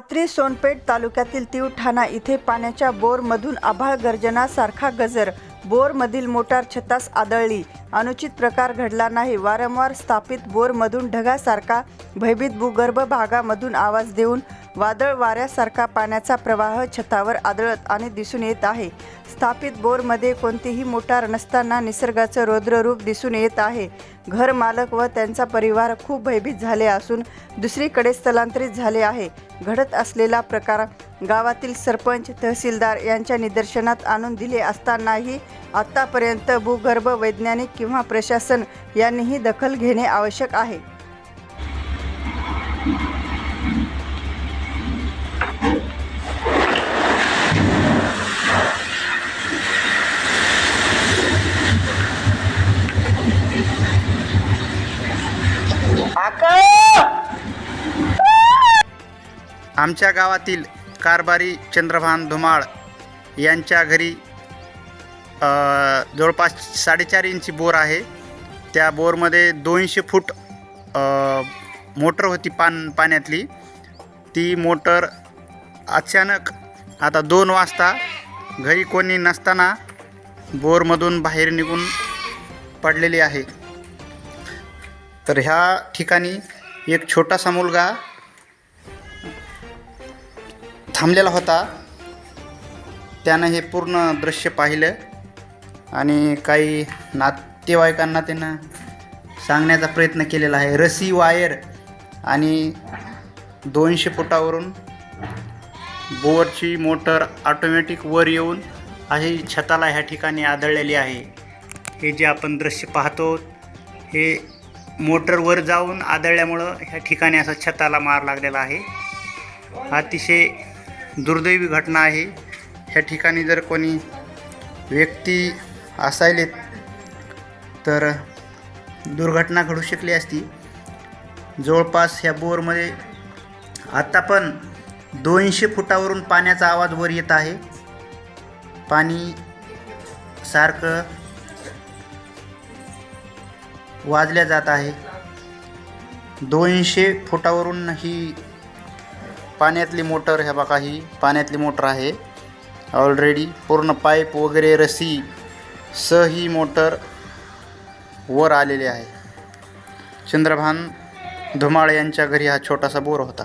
पाथरी सोनपेठ तालुक्यातील तिवठाणा इथे पाण्याच्या बोरमधून आभाळ गर्जनासारखा गजर. बोरमधील मोटार छतास आदळली. अनुचित प्रकार घडला नाही. वारंवार स्थापित बोरमधून ढगासारखा भयभीत भूगर्भ भागामधून आवाज देऊन वादळ वाऱ्यासारखा पाण्याचा प्रवाह छतावर आदळत आणि दिसून येत आहे. स्थापित बोरमध्ये कोणतीही मोटार नसताना निसर्गाचं रौद्ररूप दिसून येत आहे. घर मालक व त्यांचा परिवार खूप भयभीत झाले असून दुसरीकडे स्थलांतरित झाले आहे. घडत असलेला प्रकार गावातील सरपंच तहसीलदार यांच्या निदर्शनात आणून दिले असतानाही आत्तापर्यंत भूगर्भ वैज्ञानिक किंवा प्रशासन यांनीही दखल घेणे आवश्यक आहे. आमच्या गावातील कारभारी चंद्रभान धुमाळ यांच्या घरी जवळपास साडेचार इंची बोर आहे. त्या बोरमध्ये दोनशे फूट मोटर होती पान पाण्यातली. ती मोटर अचानक आता दोन वाजता घरी कोणी नसताना बोरमधून बाहेर निघून पडलेली आहे. तर ह्या ठिकाणी एक छोटासा मुलगा थांबलेला होता. त्यानं हे पूर्ण दृश्य पाहिलं आणि काही नातेवाईकांना त्यानं सांगण्याचा प्रयत्न केलेला आहे. रसी वायर आणि दोनशे फुटावरून बोअरची मोटर ऑटोमॅटिक वर येऊन अशी छताला ह्या ठिकाणी आदळलेली आहे. हे जे आपण दृश्य पाहतो हे मोटरवर जाऊन आदळल्यामुळं ह्या ठिकाणी असा छताला मार लागलेला आहे. अतिशय दुर्दैवी घटना आहे. ह्या ठिकाणी जर कोणी व्यक्ती असायले तर दुर्घटना घडू शकली असती. जवळपास ह्या बोरमध्ये आत्ता पण दोनशे फुटावरून पाण्याचा आवाज वर येत आहे. पाणी सारखं वाजल्या जात आहे. दोनशे फुटावरून ही पाण्यातली मोटर ह्या बघा ही पाण्यातली मोटर आहे. ऑलरेडी पूर्ण पाईप वगैरे रसी सह ही मोटर वर आलेली आहे. चंद्रभान धुमाळ यांच्या घरी हा छोटासा बोर होता.